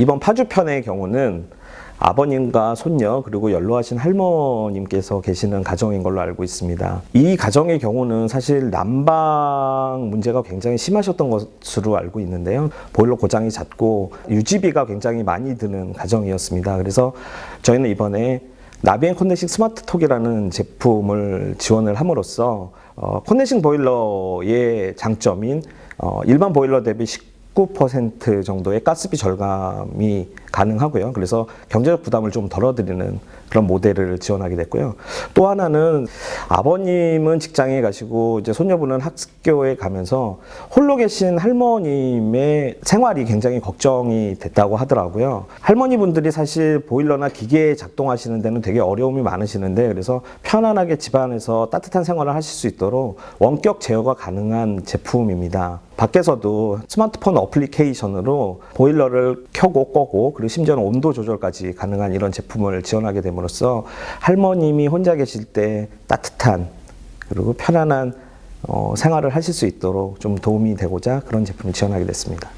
이번 파주편의 경우는 아버님과 손녀 그리고 연로하신 할머님께서 계시는 가정인 걸로 알고 있습니다. 이 가정의 경우는 사실 난방 문제가 굉장히 심하셨던 것으로 알고 있는데요. 보일러 고장이 잦고 유지비가 굉장히 많이 드는 가정이었습니다. 그래서 저희는 이번에 나비앤 컨덴싱 스마트톡이라는 제품을 지원을 함으로써 어, 컨덴싱 보일러의 장점인 어, 일반 보일러 대비 19% 정도의 가스비 절감이 가능하고요. 그래서 경제적 부담을 좀 덜어드리는 그런 모델을 지원하게 됐고요. 또 하나는 아버님은 직장에 가시고 이제 손녀분은 학교에 가면서 홀로 계신 할머님의 생활이 굉장히 걱정이 됐다고 하더라고요. 할머니분들이 사실 보일러나 기계 작동하시는 데는 되게 어려움이 많으시는데 그래서 편안하게 집안에서 따뜻한 생활을 하실 수 있도록 원격 제어가 가능한 제품입니다. 밖에서도 스마트폰 어플리케이션으로 보일러를 켜고 꺼고 그리고 심지어는 온도 조절까지 가능한 이런 제품을 지원하게 됨으로써 할머님이 혼자 계실 때 따뜻한 그리고 편안한 어, 생활을 하실 수 있도록 좀 도움이 되고자 그런 제품을 지원하게 됐습니다.